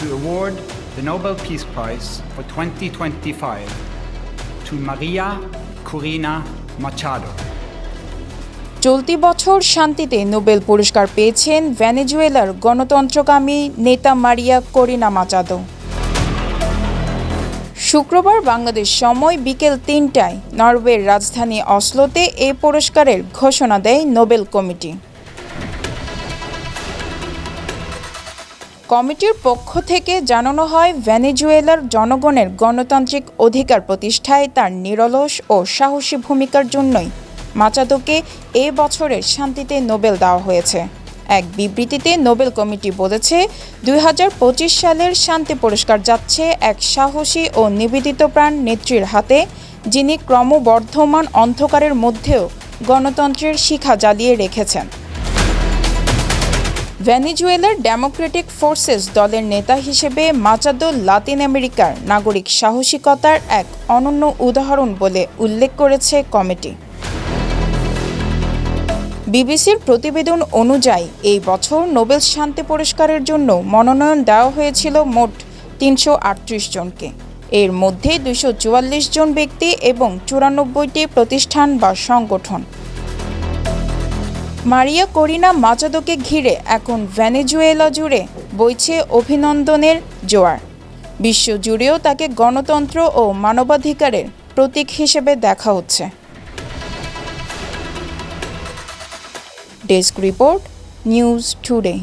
to award the Nobel Peace Prize for 2025 to Maria Corina Machado. চলতি বছর শান্তিতে Nobel পুরস্কার পেয়েছেন ভেনেজুয়েলার গণতন্ত্রকামী নেতা মারিয়া করিনা মাচাদো শুক্রবার বাংলাদেশ সময় বিকেল তিনটায় নরওয়ের রাজধানী অসলোতে এ পুরস্কারের ঘোষণা দেয় নোবেল কমিটি কমিটির পক্ষ থেকে জানানো হয়, ভেনেজুয়েলার জনগণের গণতান্ত্রিক অধিকার প্রতিষ্ঠায় তার নিরলস ও সাহসী ভূমিকার জন্যই মাচাদোকে এ বছরের শান্তিতে নোবেল দেওয়া হয়েছে। এক বিবৃতিতে নোবেল কমিটি বলেছে, দুই হাজার পঁচিশ সালের শান্তি পুরস্কার যাচ্ছে এক সাহসী ও নিবেদিত প্রাণ নেত্রীর হাতে, যিনি ক্রমবর্ধমান অন্ধকারের মধ্যেও গণতন্ত্রের শিখা জ্বালিয়ে রেখেছেন। ভেনেজুয়েলার ডেমোক্রেটিক ফোর্সেস দলের নেতা হিসেবে মাচাদো লাতিন আমেরিকার নাগরিক সাহসিকতার এক অনন্য উদাহরণ বলে উল্লেখ করেছে কমিটি। বিবিসির প্রতিবেদন অনুযায়ী, এই বছর নোবেল শান্তি পুরস্কারের জন্য মনোনয়ন দেওয়া হয়েছিল মোট তিনশো আটত্রিশ জনকে। এর মধ্যে দুশো জন ব্যক্তি এবং চুরানব্বইটি প্রতিষ্ঠান বা সংগঠন। মারিয়া করিনা মাচাদোকে ঘিরে এখন ভেনেজুয়েলা জুড়ে বইছে অভিনন্দনের জোয়ার। বিশ্বজুড়েও তাকে গণতন্ত্র ও মানবাধিকারের প্রতীক হিসেবে দেখা হচ্ছে। Desk report, news today.